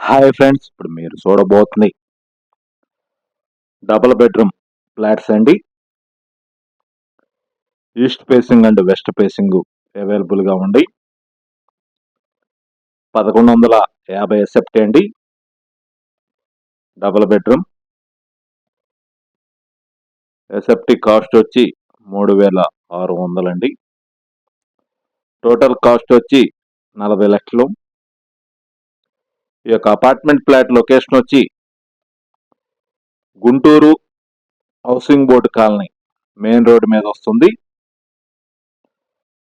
Hi friends ఇప్పుడు మీరు చూడబోతుంది డబుల్ బెడ్రూమ్ ఫ్లాట్స్ అండి. East facing and west facing అవైలబుల్గా ఉంది. పదకొండు వందల యాభై ఎస్ఎఫ్టీ అండి. Double bedroom. ఎసెప్టీ కాస్ట్ వచ్చి మూడు వేల ఆరు వందలండి. టోటల్ కాస్ట్ వచ్చి నలభై లక్షలు. ఈ యొక్క అపార్ట్మెంట్ ఫ్లాట్ లొకేషన్ వచ్చి Guntur housing board colony main road మీద వస్తుంది.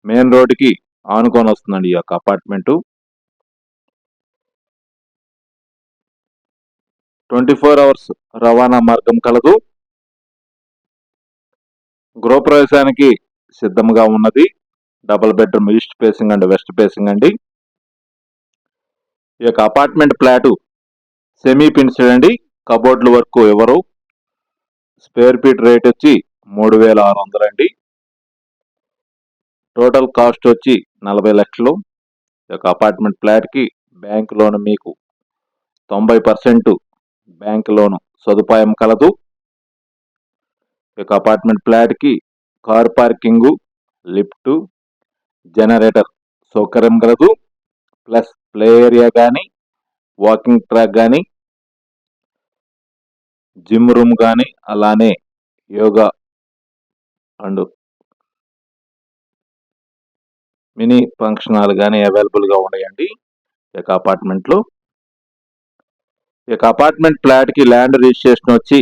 మెయిన్ రోడ్డుకి ఆనుకొని వస్తుందండి ఈ యొక్క అపార్ట్మెంటు ట్వంటీ ఫోర్ అవర్స్ రవాణా మార్గం కలదు. గృహప్రవేశానికి సిద్ధంగా ఉన్నది. Double bedroom east facing and west facing అండి. ఈ యొక్క అపార్ట్మెంట్ ఫ్లాటు సెమీ పిన్స్డ్ అండి. కబోర్డ్ల వరకు ఎవరు? స్క్వేర్ ఫీట్ రేట్ వచ్చి మూడు వేల ఆరు వందలు అండి. టోటల్ కాస్ట్ వచ్చి నలభై లక్షలు. ఈ యొక్క అపార్ట్మెంట్ ఫ్లాట్కి బ్యాంక్ లోన్ మీకు తొంభై పర్సెంట్ బ్యాంక్ లోన్ సదుపాయం కలదు. ఈ యొక్క అపార్ట్మెంట్ ఫ్లాట్కి కార్ పార్కింగు లిఫ్టు జనరేటర్ సౌకర్యం కలదు. ప్లస్ ప్లే ఏరియా కానీ వాకింగ్ ట్రాక్ కానీ జిమ్ రూమ్ కానీ అలానే yoga and mini function hall కానీ అవైలబుల్గా ఉన్నాయండి. ఈ యొక్క అపార్ట్మెంట్లో. ఈ యొక్క అపార్ట్మెంట్ ఫ్లాట్కి ల్యాండ్ రిజిస్ట్రేషన్ వచ్చి